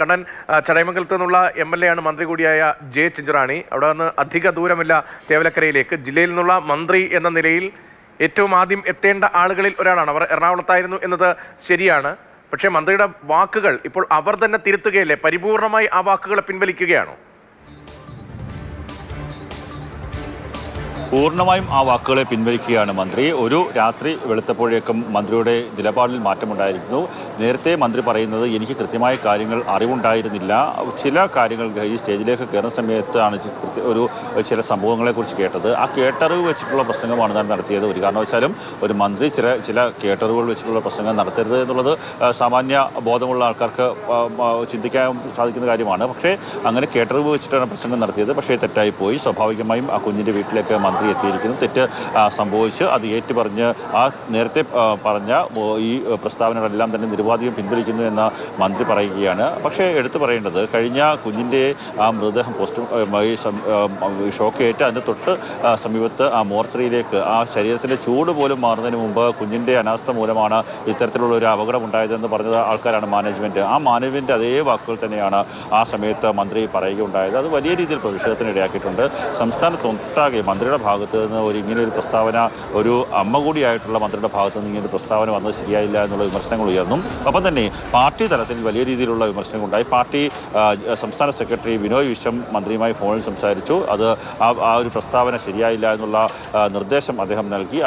കണ്ണൻ ചടയമംഗലത്ത് നിന്നുള്ള M L A ആണ് മന്ത്രി കൂടിയായ ജെ ചിഞ്ചുറാണി. അവിടെ നിന്ന് അധിക ദൂരമില്ല തേവലക്കരയിലേക്ക്. ജില്ലയിൽ നിന്നുള്ള മന്ത്രി എന്ന നിലയിൽ ഏറ്റവും ആദ്യം എത്തേണ്ട ആളുകളിൽ ഒരാളാണ്. അവർ എറണാകുളത്തായിരുന്നു എന്നത് ശരിയാണ്. പക്ഷേ മന്ത്രിയുടെ വാക്കുകൾ ഇപ്പോൾ അവർ തന്നെ തിരുത്തുകയല്ലേ? പരിപൂർണമായി ആ വാക്കുകളെ പിൻവലിക്കുകയാണോ? പൂർണമായും ആ വാക്കുകളെ പിൻവലിക്കുകയാണ് മന്ത്രി. ഒരു രാത്രി വെളുത്തപ്പോഴേക്കും മന്ത്രിയുടെ നിലപാടിൽ മാറ്റമുണ്ടായിരുന്നു. നേരത്തെ മന്ത്രി പറയുന്നത് എനിക്ക് കൃത്യമായ കാര്യങ്ങൾ അറിവുണ്ടായിരുന്നില്ല. ചില കാര്യങ്ങൾ ഈ സ്റ്റേജിലേക്ക് കയറുന്ന സമയത്താണ് ഒരു ചില സംഭവങ്ങളെക്കുറിച്ച് കേട്ടത്. ആ കേട്ടറിവ് വെച്ചിട്ടുള്ള പ്രസംഗമാണ് താൻ നടത്തിയത്. ഒരു കാരണവശാലും ഒരു മന്ത്രി ചില ചില കേട്ടറിവുകൾ വെച്ചിട്ടുള്ള പ്രസംഗം നടത്തരുത് എന്നുള്ളത് സാമാന്യ ബോധമുള്ള ആൾക്കാർക്ക് ചിന്തിക്കാൻ സാധിക്കുന്ന കാര്യമാണ്. പക്ഷേ അങ്ങനെ കേട്ടറിവ് വെച്ചിട്ടാണ് പ്രസംഗം നടത്തിയത്. പക്ഷേ തെറ്റായി പോയി സ്വാഭാവികമായും ആ കുഞ്ഞിന്റെ വീട്ടിലേക്ക് മന്ത്രി എത്തിയിരിക്കുന്നു. തെറ്റ് സംഭവിച്ച് അത് ഏറ്റുപറഞ്ഞ് ആ നേരത്തെ പറഞ്ഞ ഈ പ്രസ്താവനകളെല്ലാം തന്നെ നിരുപാധികം പിൻവലിക്കുന്നു എന്ന മന്ത്രി പറയുകയാണ്. പക്ഷേ എടുത്തു പറയേണ്ടത് കഴിഞ്ഞ കുഞ്ഞിന്റെ ആ മൃതദേഹം പോസ്റ്റ് ഷോക്കേറ്റ് അതിന്റെ തൊട്ട് സമീപത്ത് ആ മോർച്ചറിയിലേക്ക് ആ ശരീരത്തിന്റെ ചൂട് പോലും മാറുന്നതിന് മുമ്പ് കുഞ്ഞിന്റെ അനാസ്ഥ മൂലമാണ് ഇത്തരത്തിലുള്ള ഒരു അപകടം ഉണ്ടായതെന്ന് പറഞ്ഞത് ആൾക്കാരാണ് മാനേജ്മെന്റ് ആ മാനേജ്മെന്റ് അതേ വാക്കുകൾ തന്നെയാണ് ആ സമയത്ത് മന്ത്രി പറയുകയുണ്ടായത്. അത് വലിയ രീതിയിൽ പ്രതിഷേധത്തിന് ഇടയാക്കിയിട്ടുണ്ട് സംസ്ഥാനത്തൊട്ടാകെ മന്ത്രിയുടെ ഭാഗത്ത് നിന്ന് ഒരു ഇങ്ങനെ ഒരു പ്രസ്താവന ഒരു അമ്മ കൂടിയായിട്ടുള്ള മന്ത്രിയുടെ ഭാഗത്ത് നിന്ന് ഇങ്ങനെ ഒരു പ്രസ്താവന വന്നത് ശരിയായില്ല എന്നുള്ള വിമർശനങ്ങൾ ഉയർന്നു. അപ്പം തന്നെ പാർട്ടി തലത്തിൽ വലിയ രീതിയിലുള്ള വിമർശനങ്ങൾ ഉണ്ടായി പാർട്ടി സംസ്ഥാന സെക്രട്ടറി ബിനോയ് വിശ്വം മന്ത്രിയുമായി ഫോണിൽ സംസാരിച്ചു. അത് ആ ഒരു പ്രസ്താവന ശരിയായില്ല എന്നുള്ള നിർദ്ദേശം അദ്ദേഹം നൽകി.